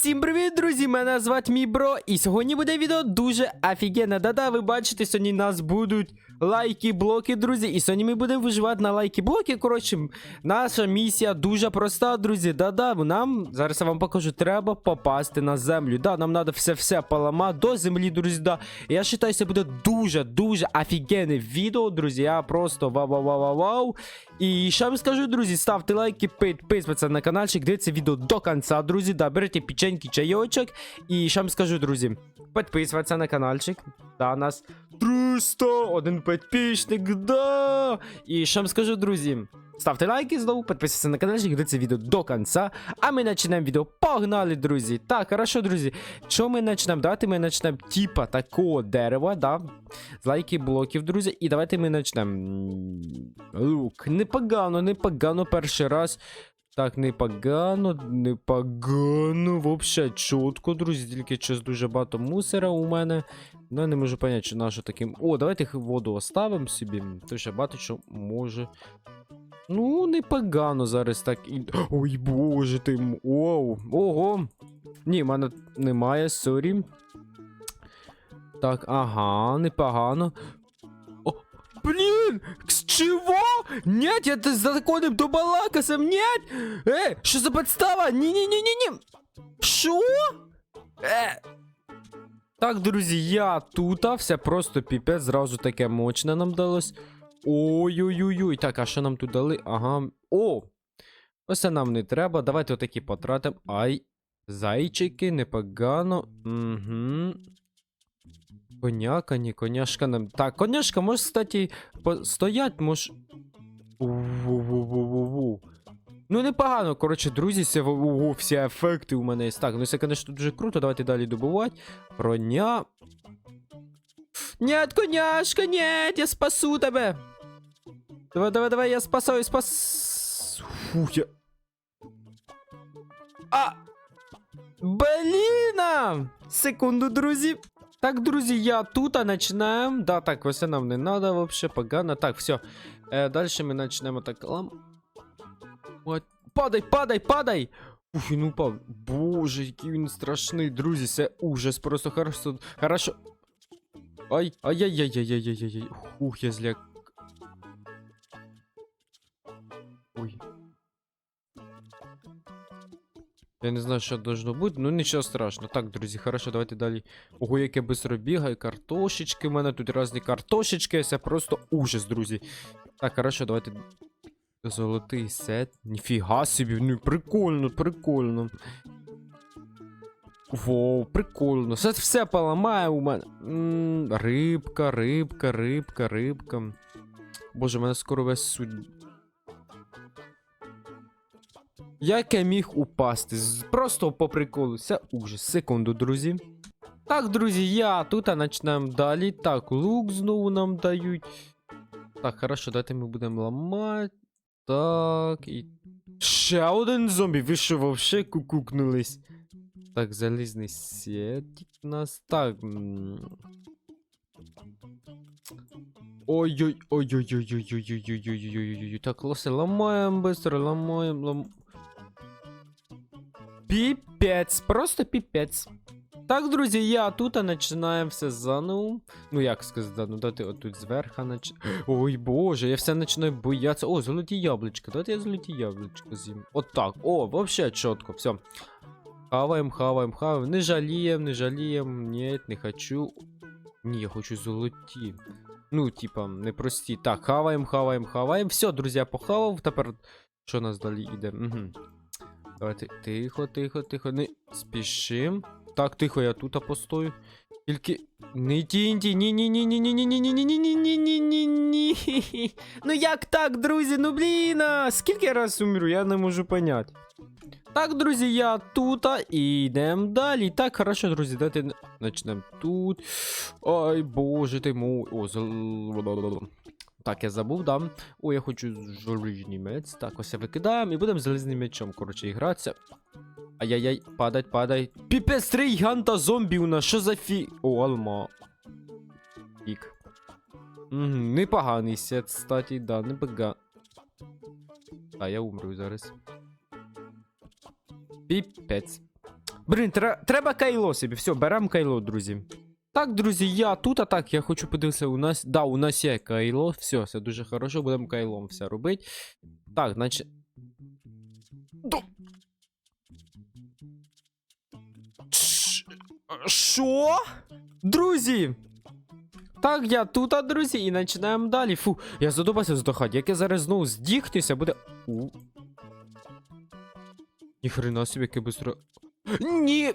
Всім привіт, друзі! Мене звати мій бро, і сьогодні буде відео дуже офігенне. Да-да, ви бачите, сьогодні нас будуть лайки, блоки, друзі. І сьогодні ми будемо виживати на лайки блоки. Коротше, наша місія дуже проста, друзі. Да-да, нам зараз я вам покажу, треба попасти на землю. Да, нам треба все-все поламати до землі, друзі. Да. Я вважаю, це буде дуже-дуже офігенне відео, друзі. Я просто вау-вау-вау-вау. І ще вам скажу, друзі, ставте лайки, підписуйтесь на каналчик, дивіться відео до кінця, друзі. Да, берете печеньки, чайочок. І ще вам скажу, друзі, підписуйтесь на каналчик. Да, нас 300, один підписник, да. І що вам скажу, друзі, ставте лайки знову, підписуйтесь на каналчик, дивіться відео до кінця. А ми починаємо відео. Погнали, друзі. Так, хорошо, друзі. Що ми почнемо? Давайте ми почнемо типа такого дерева, да. З лайки блоків, друзі. І давайте ми почнемо. Лук, непогано, непогано перший раз. Так, непогано, непогано, вообще чітко, друзі, тільки щось дуже багато мусора у мене. Ну, я не можу поняти, чи нащо таким. О, давайте воду оставимо собі. То ще багато що може. Ну, непогано зараз так і. Ой, боже ти. Оу. Ого. Ні, в мене немає, сорі. Так, ага, непогано. О, блін! С чего? Нет, я з законом до балакасом, нет! Е, що за подстава? Ні-ні-ні-ні-ні! Що? Е. Так, друзі, я тут, а все просто піпець, зразу таке мощне нам далось. Ой-ой-ой-ой. Так, а що нам тут дали? Ага. О! Ось це нам не треба. Давайте отакі потратимо. Ай. Зайчики, непогано. Угу. Коняка, ні, коняшка нам. Так, коняшка, може, кстати, стоять, може. Ву-ву-ву-ву-ву. Ну, непогано, коротше, друзі, все, ого, всі ефекти у мене є. Так, ну це, конечно, дуже круто. Давайте далі добувати. Броня. Нет, коняшка, нет, я спасу тебе. Давай, давай, давай, я спасаю, спас. Фух, я. А! Блін! Секунду, друзі. Так, друзі, я тут, а починаємо. Да, так, ось нам не надо вообще, погано. Так, все. Е, далі ми почнемо так лам. От. Падай, падай, падай! Ух, він упав. Боже, який він страшний, друзі, це ужас. Просто хорошо. Хорошо. Ай, ай-яй-яй-яй-яй-яй-яй. Ух, я зляк. Ой. Я не знаю, що должно бути, ну нічого страшного. Так, друзі, хорошо, давайте далі. Ого, яке быстро бігає, картошечки. У мене тут різні картошечки, це просто ужас, друзі. Так, хорошо, давайте. Золотий сет. Ніфіга собі, ну прикольно, прикольно. Воу, прикольно. Це все поламає у мене. М, рибка, рибка, рибка, рибка. Боже, мене скоро весь судь. Як я міг упасти? Просто по приколу. Це ужас. Секунду, друзі. Так, друзі, я тут а почнемо далі. Так, лук знову нам дають. Так, хорошо, давайте ми будемо ламати. Так, і. Ще один зомбі. Ви що вообще кукукнулись? Так, залізний сетик у нас. Так. м. Ой-ой, ой-ой-ой-ой-ой-ой-ой-ой-ой-ой-ой. Так, лоси, ламаємо быстро, ламаємо, лам... Піпець, просто піпець. Так, друзі, я тут а починаємо все заново. Ну, як сказати, ну дати отут зверху нач... Ой боже, я все починаю боятися. О, золоті яблучка. Давайте я золоті яблучка з'їм. От. О, вообще чітко, все. Хаваємо, хаваємо, хаваємо. Не жаліємо, не жаліємо. Ні, не хочу. Ні, я хочу золоті. Ну, типа, не прості. Так, хаваємо, хаваємо, хаваємо. Все, друзі, я похавав. Тепер що нас далі йде? Угу. Давайте тихо, тихо, тихо. Не спішим. Так, тихо, я тут постою. Тільки. Не тіньте, ні ні ні ні ні ні ні ні ні ні ні ні ні ні Ну як так, друзі? Ну блін, скільки раз умру, я не можу понять. Так, друзі, я тут і йдемо далі. Так, хорошо, друзі, давайте почнемо тут. Ай, боже ти мой. О. Так, я забув, да. О, я хочу залізний мець. Так, ось я викидаємо і будемо залізним мечом, коротше, гратися. Ай-яй-яй, падай, падай. Піпець, три гіганта зомбі у нас, що за фі. О, алма. Пік. Угу, непоганий сет, кстати, да, непоганий. А, я умру зараз. Піпець. Блін, треба кайло собі. Все, беремо кайло, друзі. Так, друзі, я тут, а так, я хочу подивитися, у нас. Да, у нас є кайло. Все, все дуже хорошо, будемо кайлом все робити. Так, значить. Що? Друзі! Так, я тут, а, друзі, і починаємо далі. Фу, я задумався здохати. Як я зараз знову здіхнуся, буде. У. Ніхрена собі, яке быстро. Ні!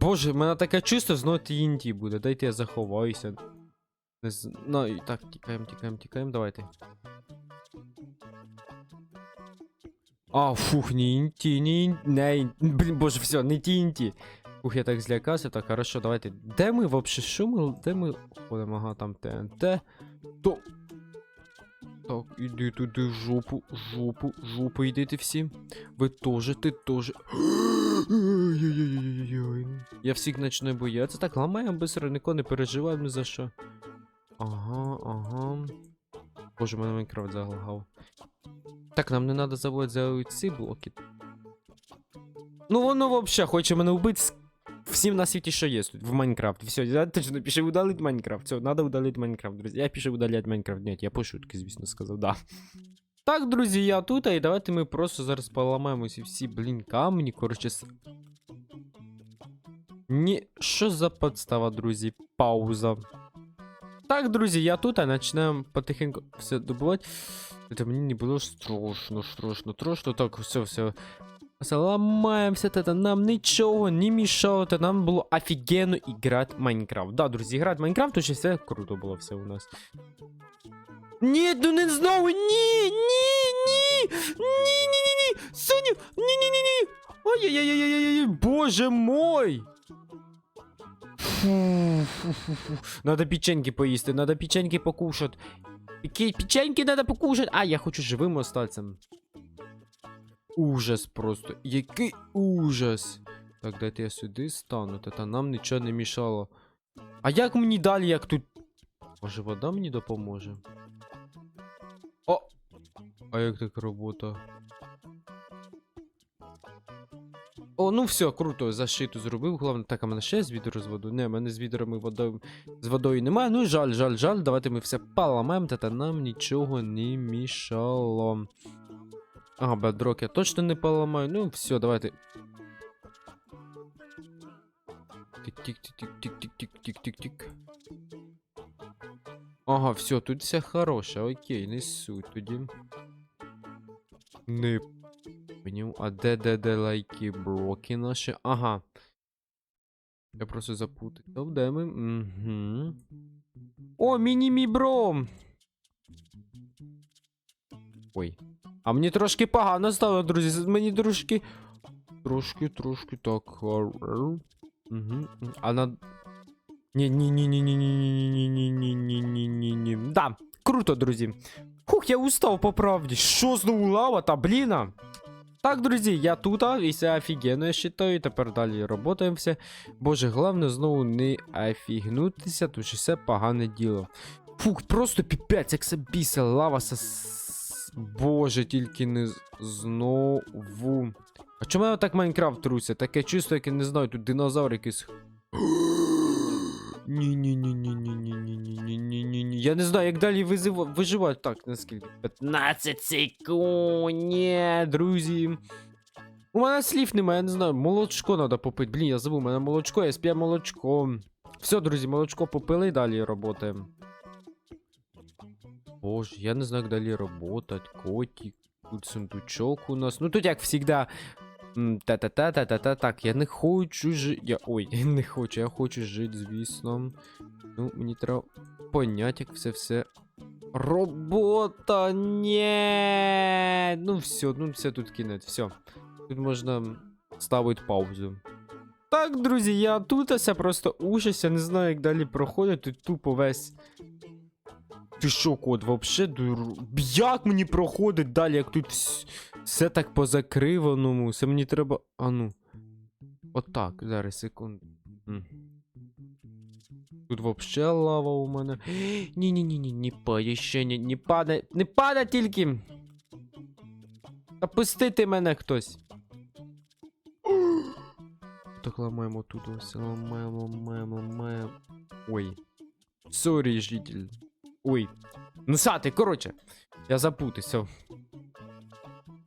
Боже. В мене таке чувство, знову TNT буде. Дайте я заховаюся. Не знаю. Так, тікаємо, тікаємо, тікаємо, давайте. А, фух, не інті, не ін- не ін- Блін, боже, все, не TNT. Ух, я так злякався, так, хорошо, давайте. Де ми вообще? Що ми? Де ми ходимо? Ага, там ТНТ. То. Так, іди туди, жопу, жопу, жопу, йдите всі. Ви теж, ти теж. Я всіх почну боятися. Так, ламаємо быстро, нікого не переживаємо за що. Ага, ага. Боже, мене Майнкрафт залагав. Так, нам не треба забувати за ці блоки. Ну воно вообще хоче мене вбити всім на світі, що є тут, в Майнкрафт. Все, я точно пишу удалить Майнкрафт. Все, надо удалить Майнкрафт, друзі. Я пишу удалять Майнкрафт. Ні, я по шутки, звісно, сказав, да. Так, друзі, я тут, і давайте ми просто зараз поламаємо ці всі, блін, камені, коротше. с- Ні, що за подстава, друзі? Пауза. Так, друзі, я тут, а починаємо потихеньку все добувати. Це мені не було страшно, страшно, страшно. Так, все, все. Все, ламаємося, та нам нічого не мішало, та нам було офігенно іграти в Майнкрафт. Да, друзі, грати в Майнкрафт, дуже все круто було все у нас. Ні, ну не знову, ні, ні, ні, ні, ні, ні, ні, Соню, ні, ні, ні, ні. Ой-ой-ой-ой-ой, боже мой. Фу, фу, фу. Надо печеньки поїсти, надо печеньки покушати. Які печеньки надо покушати. А, я хочу живим остатися. Ужас просто. Який ужас. Так, дайте я сюди стану, та нам нічого не мішало. А як мені далі, як тут. Може, вода мені допоможе? О! А як так робота? О, ну все, круто, защиту зробив. Головне, так, а мене ще з відео водою. Не, мене з відерами водою з водою немає. Ну, жаль, жаль, жаль. Давайте ми все поламаємо, та, та нам нічого не мішало. Ага, бедрок я точно не поламаю. Ну, все, давайте. Тик-тик-тик-тик-тик-тик-тик-тик-тик. Ага, все, тут все хороше, окей, несу тоді. Не поняв. А де де де лайки блоки наші? Ага. Я просто запутав. То де ми? Угу. О, міні-мі бро! Ой. А мені трошки погано стало, друзі. Мені трошки. Трошки, трошки так. Угу. А на. ні ні ні ні ні ні ні ні ні ні ні ні Да, круто, друзі. Хух, я устав по правді. Що знову лава та бліна? Так, друзі, я тут, і все офігенно, я считаю. Тепер далі работаємо все. Боже, головне знову не офігнутися, тому що все погане діло. Фух, просто піпець, як це біса, лава сос... Боже, тільки не знову. А чому я так Майнкрафт труся? Таке чувство, яке не знаю, тут динозавр якийсь. ні Я не знаю, як далі виживати. Так, наскільки? 15 секунд. Ні, друзі. У мене слів немає, я не знаю. Молочко треба попити. Блін, я забув, у мене молочко, я сп'ю молочко. Все, друзі, молочко попили і далі працюємо. Боже, я не знаю, як далі работать. Котик, тут сундучок у нас. Ну тут як завжди. Та-та-та-та-та-та. Так, я не хочу жити. Я... Ой, я не хочу, я хочу жити, звісно. Ну, мені треба понять, як все все. Робота! Ні. Ну все, ну все тут кінець, все. Тут можна ставить паузу. Так, друзі, я тут ася просто ужас, я не знаю, як далі проходить, тут тупо весь. Ти що, кот, вообще дур... Як мені проходить далі, як тут вс- все так по закриваному, все мені треба. А ну. Отак, зараз, секунду. Тут вообще лава у мене. Ні-ні-ні, не падай ще, не, не падай. Не падай тільки. Та мене хтось. Так ламаємо тут ось, ламаємо, ламаємо, ламаємо. Ой. Сорі, житель. Ой. Ну сати, коротше. Я запутався.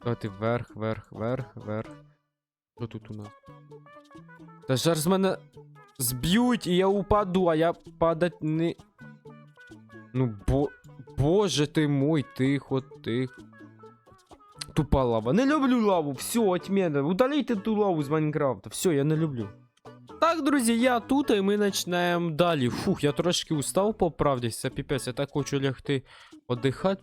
Давайте вверх, вверх, вверх, вверх. Що тут у нас? Та зараз мене зб'ють і я упаду, а я падать не. Ну, бо. Боже ти мой, тихо, тихо. Тупа лава. Не люблю лаву. Все, отмена. Удалите ту лаву з Майнкрафта. Все, я не люблю. Так, друзі, я тут, і ми починаємо далі. Фух, я трошки устав, по правді, це піпець, я так хочу лягти одихати.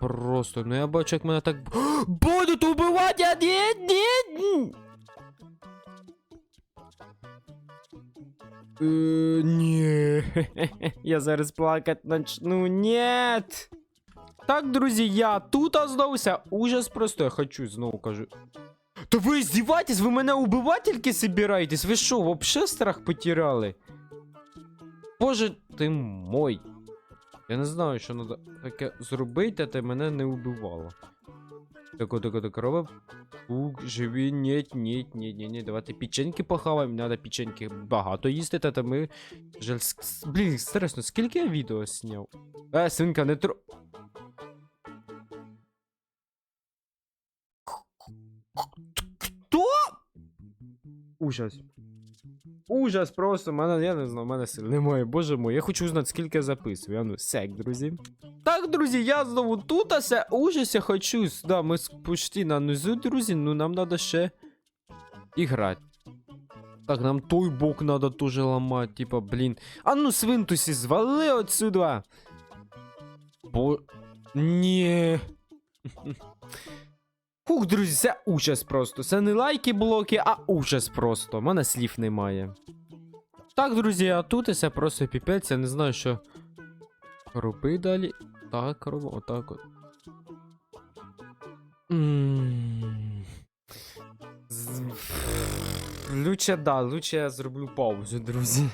Просто, ну я бачу, як мене так. Будуть убивати, ні. Е, Ні. Я зараз плакать начну. Нет. Так, друзі, я тут оздався. Ужас просто, я хочу, знову кажу. Та ви здіваєтесь, ви мене убивати тільки собираєтесь? Ви що, вообще страх потеряли? Боже ти мой. Я не знаю, що треба таке зробити, а ти мене не убивало. Тако, тако, тако робив. Ух, живі, нет, нет, нет, нет, нет. Давайте печеньки похаваємо. Надо печеньки багато їсти, та ми. Жаль, блін, страшно, скільки я відео зняв? Е, свинка, не тро. Хто? Ужас. Ужас просто, мене, я не знаю, мене сил немає, боже мой. Я хочу узнати, скільки я записую. А ну, сек, друзі. Так, друзі, я знову тут, ужас, я хочу. Да, ми почти на низу, друзі, ну нам треба ще іграти. Так, нам той бок надо тоже ламати, типа, блін. А ну, свинтусі, звали отсюда. Бо. Ні. Фух, друзі, це ужас просто. Це не лайки блоки, а ужас просто. У мене слів немає. Так, друзі, а тут це просто піпець, я не знаю, що роби далі. Так, робимо, отак от. Лучше, да, лучше я зроблю паузу, друзі.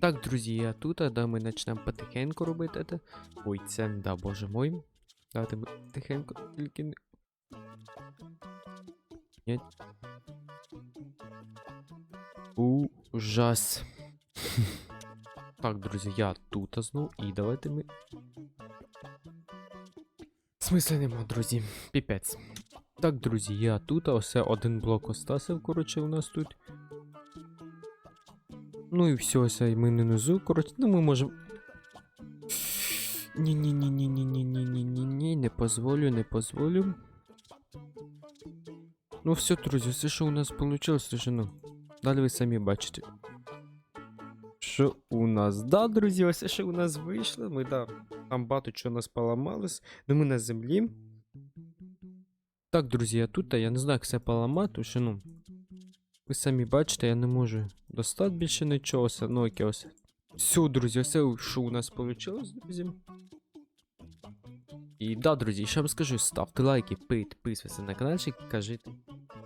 Так, друзі, я тут, да, ми почнемо потихеньку робити це. Ой, це, да, боже мой. Давайте ми тихенько, тільки. Ні. Ужас. Так, друзі, я тут знову, і давайте ми. Смисла нема, друзі. Піпець. Так, друзі, я тут, а ось один блок остасив, коротше, у нас тут. Ну і все, ось ми не внизу, коротше, ну ми можемо. Ні-ні-ні-ні-ні-ні-ні-ні-ні, не позволю, не позволю. Ну все, друзі, все, що у нас вийшло, ну. Далі ви самі бачите. Що у нас? Да, друзі, ось що у нас вийшло. Ми, да, там багато чого нас поламалось. Ну ми на землі. Так, друзі, я тут, я не знаю, як це поламати, що, ну. Ви самі бачите, я не можу достати більше нічого, ну яке ось. Все, друзі, все, що у нас вийшло, друзі. І да, друзі, ще вам скажу, ставте лайки, підписуйтесь на каналчик, кажіть,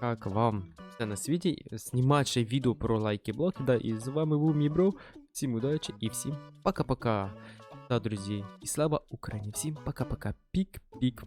як вам все на світі. Знімати ще відео про лайки блоки, да, і з вами був мій бро. Всім удачі і всім пока-пока. Да, друзі, і слава Україні. Всім пока-пока. Пік-пік.